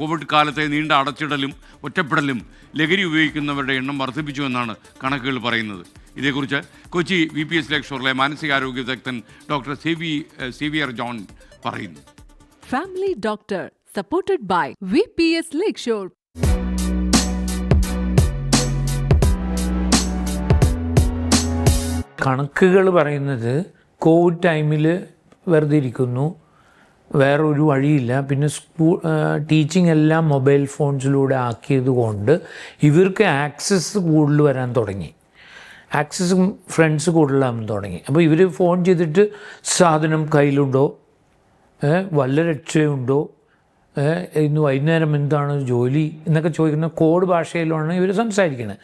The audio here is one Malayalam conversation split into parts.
കോവിഡ് കാലത്തെ നീണ്ട അടച്ചിടലും ഒറ്റപ്പെടലും ലഹരി ഉപയോഗിക്കുന്നവരുടെ എണ്ണം വർദ്ധിപ്പിച്ചു എന്നാണ് കണക്കുകൾ പറയുന്നത്. ഇതേക്കുറിച്ച് കൊച്ചി വി പി എസ് ലെക്ഷറിലെ മാനസികാരോഗ്യ വിദഗ്ധൻ doctor C V C V R John പറയുന്നു. Family Doctor, supported by VPS Lakeshore. കണക്കുകൾ പറയുന്നത് കോവിഡ് ടൈമിൽ വെറുതെ ഇരിക്കുന്നു. വേറെ ഒരു വഴിയില്ല. പിന്നെ സ്കൂൾ ടീച്ചിങ് എല്ലാം മൊബൈൽ ഫോൺസിലൂടെ ആക്കിയത് കൊണ്ട് ഇവർക്ക് ആക്സസ് കൂടുതൽ വരാൻ തുടങ്ങി. ആക്സസും ഫ്രണ്ട്സ് കൂടുതലാകാൻ തുടങ്ങി. അപ്പോൾ ഇവർ ഫോൺ ചെയ്തിട്ട് സാധനം കയ്യിലുണ്ടോ? വല്ല രക്ഷയുണ്ടോ? ഇന്ന് വൈകുന്നേരം എന്താണ് ജോലി എന്നൊക്കെ ചോദിക്കുന്ന കോഡ് ഭാഷയിലാണ് ഇവർ സംസാരിക്കുന്നത്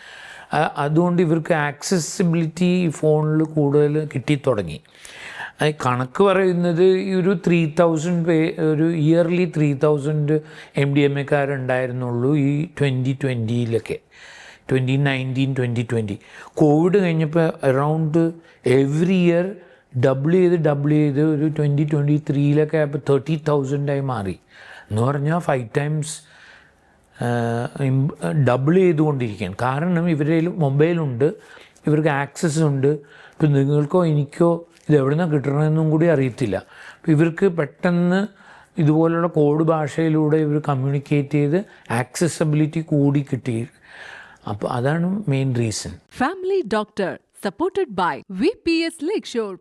അതുകൊണ്ട് ഇവർക്ക് ആക്സസിബിലിറ്റി ഫോണിൽ കൂടുതൽ കിട്ടിത്തുടങ്ങി അത് കണക്ക് പറയുന്നത് ഈ ഒരു ത്രീ തൗസൻഡ് പേ ഒരു yearly three thousand M D M എക്കാരുണ്ടായിരുന്നുള്ളൂ ഈ twenty ട്വന്റിയിലൊക്കെ twenty nineteen twenty twenty covid കഴിഞ്ഞപ്പോൾ അറൗണ്ട് എവറി ഇയർ ഡബിൾ ചെയ്ത് ഡബിൾ ചെയ്ത് ഒരു ട്വന്റി ട്വന്റി ത്രീയിലൊക്കെ ആയപ്പോൾ തേർട്ടി തൗസൻഡായി മാറി. എന്ന് പറഞ്ഞാൽ ഫൈവ് ടൈംസ് ഡബിൾ ചെയ്തുകൊണ്ടിരിക്കുകയാണ്. കാരണം ഇവരേലും മൊബൈലുണ്ട് ഇവർക്ക് ആക്സസ് ഉണ്ട്. ഇപ്പം നിങ്ങൾക്കോ എനിക്കോ ഇത് എവിടെ നിന്നാണ് കിട്ടണമെന്നും കൂടി അറിയത്തില്ല. അപ്പോൾ ഇവർക്ക് പെട്ടെന്ന് ഇതുപോലുള്ള കോഡ് ഭാഷയിലൂടെ ഇവർ കമ്മ്യൂണിക്കേറ്റ് ചെയ്ത് ആക്സസബിലിറ്റി കൂടി കിട്ടി. അപ്പോൾ അതാണ് main reason family doctor Family Doctor, supported by VPS Lakeshore.